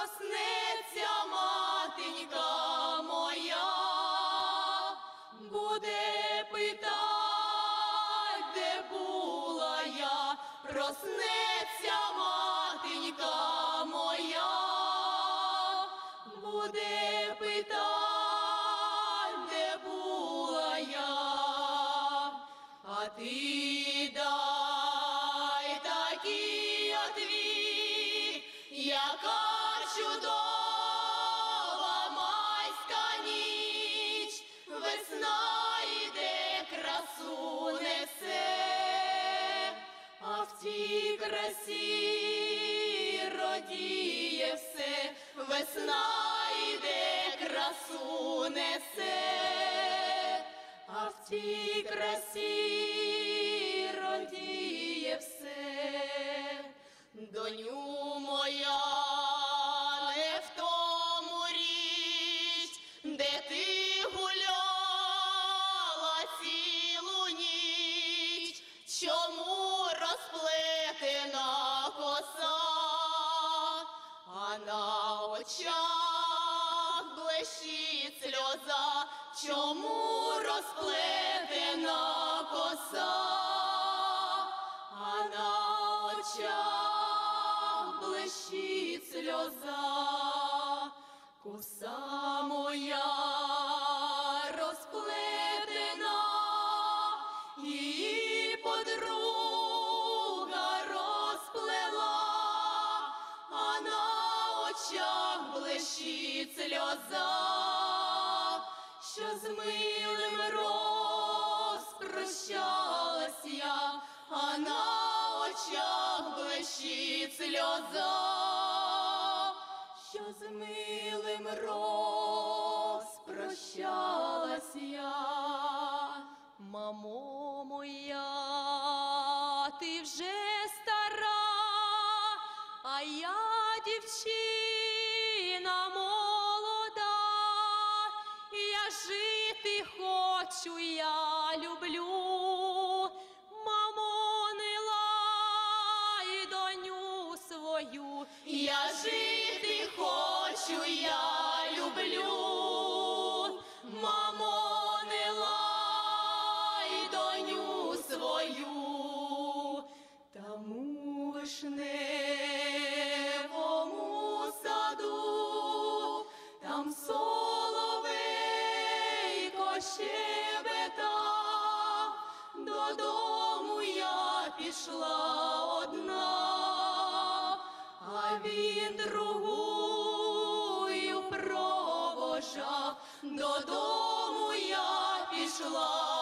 проснеться матенька моя, буде питать, де була я, проснеться матенька моя буде питать, де була я, а ти дай такий отвіт, яка чудова майська ніч, весна йде, красу несе, а в тій красі родіє все, весна йде, красу несе, а в тій красі сльоза, чому розплетена коса, а на очах блищить сльоза, коса моя розплетена, її подруга розплела, а на очах блищить сльоза, милим розпрощалась я, а на очах блищить сльоза, що з милим розпрощалась я. Мамо моя, ти вже стара, а я дівчина молода, хочу, я люблю, мамо, не лай доню свою, я жити хочу, я люблю, мамо, не лай доню свою, додому я пішла одна, а він другую провожав, додому я пішла